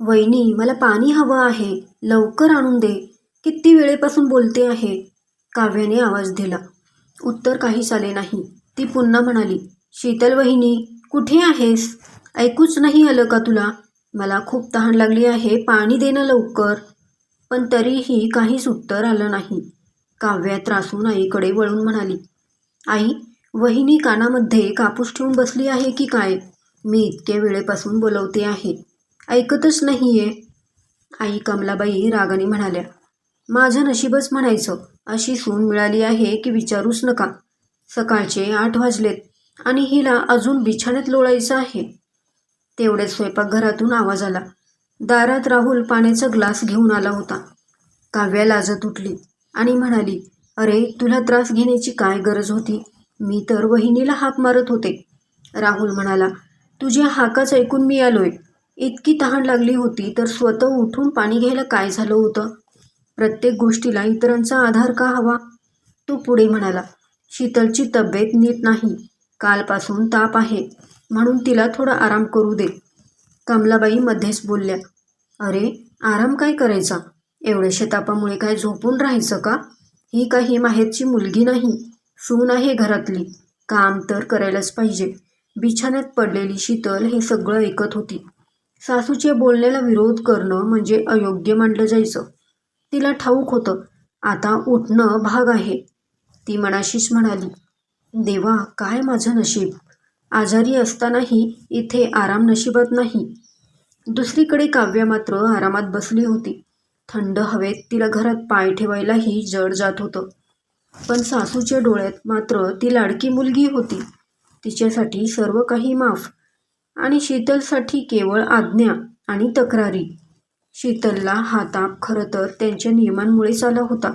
वहिनी मला पाणी हवं आहे. लवकर आणून दे. किती वेळेपासून बोलते आहे? काव्याने आवाज दिला. उत्तर काहीच आले नाही. ती पुन्हा म्हणाली शीतल वहिनी कुठे आहेस? ऐकूच नाही आलं का तुला? मला खूप तहान लागली आहे पाणी दे ना लवकर. पण तरीही काहीच उत्तर आलं नाही. काव्या त्रासून आईकडे वळून म्हणाली आई वहिनी कानामध्ये कापूस ठेवून बसली आहे की काय? मी इतक्या वेळेपासून बोलवते आहे. ऐकतच नाहीये. आई कमलाबाई रागाने म्हणाल्या माझं नशीबच म्हणायचं. अशी सून मिळाली आहे की विचारूच नका. सकाळचे आठ वाजलेत आणि हिला अजून बिछाण्यात लोळायचं आहे. तेवढ्यात स्वयंपाकघरातून आवाज आला. दारात राहुल पाण्याचा ग्लास घेऊन आला होता. काव्या लाजत उठली आणि म्हणाली अरे तुला त्रास घेण्याची काय गरज होती? मी तर वहिनीला हाक मारत होते. राहुल म्हणाला तुझ्या हाकाच ऐकून मी आलोय. इतकी तहान लागली होती तर स्वतः उठून पाणी घ्यायला काय झालं होतं? प्रत्येक गोष्टीला इतरांचा आधार का हवा? तो पुढे म्हणाला शीतलची तब्येत नीट नाही. कालपासून ताप आहे. म्हणून तिला थोडा आराम करू दे. कमलाबाई मध्येच बोलल्या अरे आराम काय करायचा? एवढ्याशा तापामुळे काय झोपून राहायचं का? ही काही माहेरची मुलगी नाही. सून आहे घरातली. काम तर करायलाच पाहिजे. बिछाण्यात पडलेली शीतल हे सगळं ऐकत होती. सासूचे बोलण्याला विरोध करणं म्हणजे अयोग्य मानलं जायचं. तिला ठाऊक होतं आता उठणं भाग आहे. ती मनाशीच म्हणाली देवा काय माझं नशीब? आजारी असतानाही इथे आराम नशिबात नाही. दुसरीकडे काव्या मात्र आरामात बसली होती. थंड हवेत तिला घरात पाय ठेवायलाही जड जात होतं. पण सासूच्या डोळ्यात मात्र ती लाडकी मुलगी होती. तिच्यासाठी सर्व काही माफ. आणि शीतलसाठी केवळ आज्ञा आणि तक्रारी. शीतलला हा ताप खरं तर त्यांच्या नियमांमुळेच आला होता.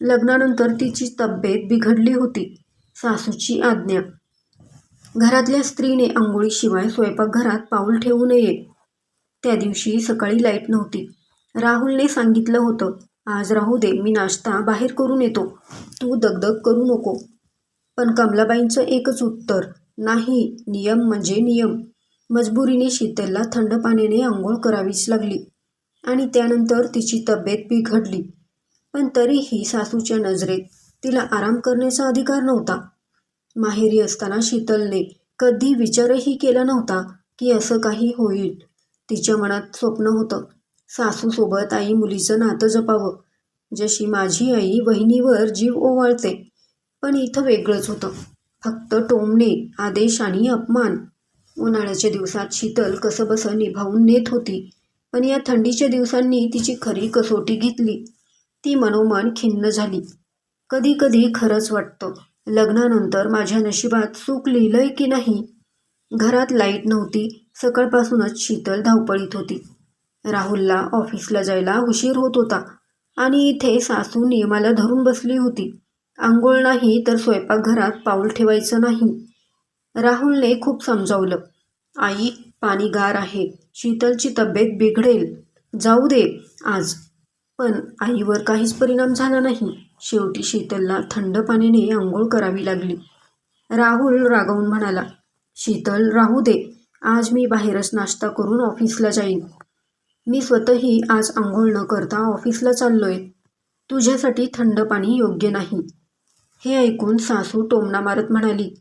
लग्नानंतर तिची तब्येत बिघडली होती. सासूची आज्ञा. घरातल्या स्त्रीने आंघोळीशिवाय स्वयंपाकघरात पाऊल ठेवू नये. त्या दिवशी सकाळी लाइट नव्हती. राहुलने सांगितलं होतं आज राहू दे मी नाश्ता बाहेर करून येतो. तू दगदग करू नको. पण कमलाबाईंचं एकच उत्तर नाही नियम म्हणजे नियम. मजबुरीने शीतलला थंड पाण्याने आंघोळ करावीच लागली आणि त्यानंतर तिची तब्येत बिघडली. पण तरीही सासूच्या नजरेत तिला आराम करण्याचा अधिकार नव्हता. माहेरी असताना शीतलने कधी विचारही केला नव्हता की असं काही होईल. तिच्या मनात स्वप्न होतं सासूसोबत आई मुलीचं नातं जपावं जशी माझी आई वहिनीवर जीव ओवाळते. पण इथं वेगळंच होतं. फक्त टोमणे आदेश आणि अपमान. उन्हाळ्याच्या दिवसात शीतल कसंबसं निभावून नेत होती. पण या थंडीच्या दिवसांनी तिची खरी कसोटी घेतली. ती मनोमन खिन्न झाली. कधी कधी खरंच वाटतं लग्नानंतर माझ्या नशिबात सुख लिहिलंय की नाही? घरात लाइट नव्हती सकाळपासूनच शीतल धावपळीत होती. राहुलला ऑफिसला जायला उशीर होत होता आणि इथे सासू नियमाला धरून बसली होती. आंघोळ नाही तर स्वयंपाकघरात पाऊल ठेवायचं नाही. राहुलने खूप समजावलं. आई पाणी गार आहे. शीतलची तब्येत बिघडेल. जाऊ दे आज. पण आईवर काहीच परिणाम झाला नाही. शेवटी शीतलला थंड पाण्याने आंघोळ करावी लागली. राहुल रागावून म्हणाला शीतल राहू दे. आज मी बाहेरच नाश्ता करून ऑफिसला जाईन. मी स्वतःही आज आंघोळ न करता ऑफिसला चाललोय. तुझ्यासाठी थंड पाणी योग्य नाही. हे ऐकून सासू टोमणा मारत म्हणाली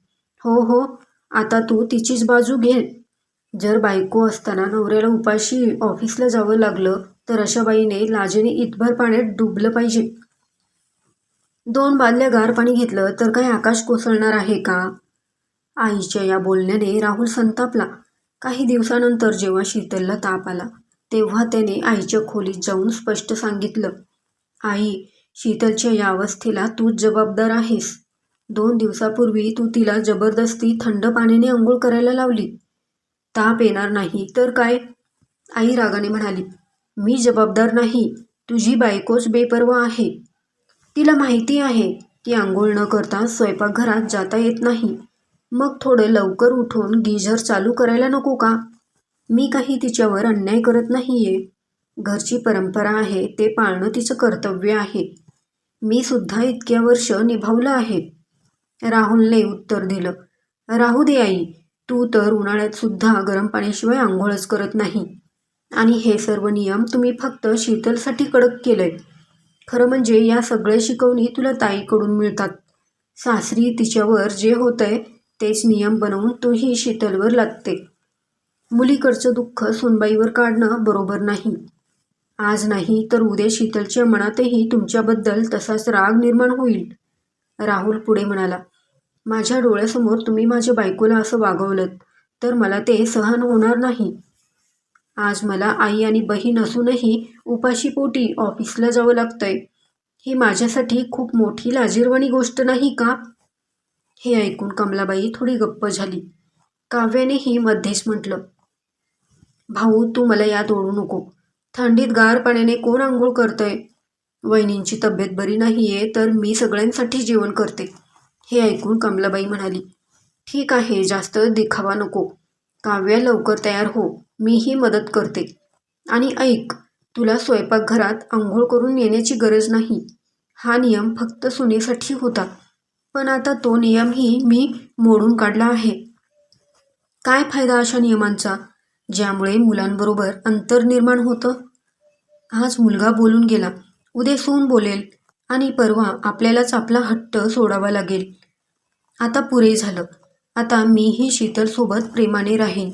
हो हो. आता तू तिचीच बाजू घे जर बायको असताना नवऱ्याला उपाशी ऑफिसला जावं लागलं तर अशा बाईने लाजेने इतभर पाण्यात डुबलं पाहिजे. दोन बादल्या गार पाणी घेतलं तर काय आकाश कोसळणार आहे का? आईच्या या बोलण्याने राहुल संतापला. काही दिवसानंतर जेव्हा शीतलला ताप आला तेव्हा त्याने आईच्या खोलीत जाऊन स्पष्ट सांगितलं आई शीतलच्या या अवस्थेला तूच जबाबदार आहेस. दोन दिवसापूर्वी तू तिला जबरदस्ती थंड पाण्याने अंघोळ करायला लावली. ताप येणार नाही तर काय? आई रागाने म्हणाली. मी जबाबदार नाही तुझी बायकोच बेपर्वा आहे. तिला माहिती आहे की आंघोळ न करता स्वयंपाकघरात जाता येत नाही. मग थोडं लवकर उठून गिझर चालू करायला नको का? मी काही तिच्यावर अन्याय करत नाहीये. घरची परंपरा आहे ते पाळणं तिचं कर्तव्य आहे. मी सुद्धा इतक्या वर्ष निभावलं आहे. राहुलने उत्तर दिलं. राहू दे आई तू तर उन्हाळ्यात सुद्धा गरम पाण्याशिवाय आंघोळच करत नाही. आणि हे सर्व नियम तुम्ही फक्त शीतलसाठी कडक केलंय. खरं म्हणजे या सगळ्या शिकवणी तुला ताईकडून मिळतात. सासरी तिच्यावर जे होतंय तेच नियम बनवून तूही शीतलवर लागते मुलीकडचं दुःख सोनबाईवर काढणं बरोबर नाही. आज नाही तर उद्या शीतलच्या मनातही तुमच्याबद्दल तसाच राग निर्माण होईल. राहुल पुढे म्हणाला माझ्या डोळ्यासमोर तुम्ही माझ्या बायकोला असं वागवलं तर मला ते सहन होणार नाही. आज मला आई आणि बहीण असूनही उपाशी पोटी ऑफिसला जावं लागतंय. ही माझ्यासाठी खूप मोठी लाजीरवाणी गोष्ट नाही का? हे ऐकून कमलाबाई थोडी गप्प झाली. काव्यानेही मध्येच म्हटलं भाऊ तू मला यात ओढू नको. थंडीत गार पाण्याने कोण आंघोळ करतंय? वहिनींची तब्येत बरी नाहीये तर मी सगळ्यांसाठी जेवण करते. हे ऐकून कमलाबाई म्हणाली ठीक आहे जास्त दिखावा नको. काव्या लवकर तयार हो मीही मदत करते. आणि ऐक तुला स्वयंपाकघरात आंघोळ करून येण्याची गरज नाही. हा नियम फक्त सुनेसाठी होता. पण आता तो नियमही मी मोडून काढला आहे. काय फायदा अशा नियमांचा ज्यामुळे मुलांबरोबर अंतर निर्माण होतं? आज मुलगा बोलून गेला. उद्या सून बोलेल आणि परवा आपल्यालाच आपला हट्ट सोडावा लागेल. आता पुरे झालं. आता मीही शीतलसोबत प्रेमाने राहीन.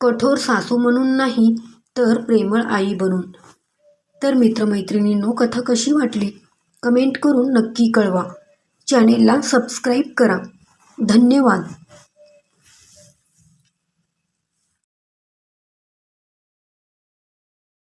कठोर सासू म्हणून नाही तर प्रेमळ आई बनून. तर मित्रमैत्रिणींनो कथा कशी वाटली? कमेंट करून नक्की कळवा. चॅनेलला सबस्क्राईब करा. धन्यवाद.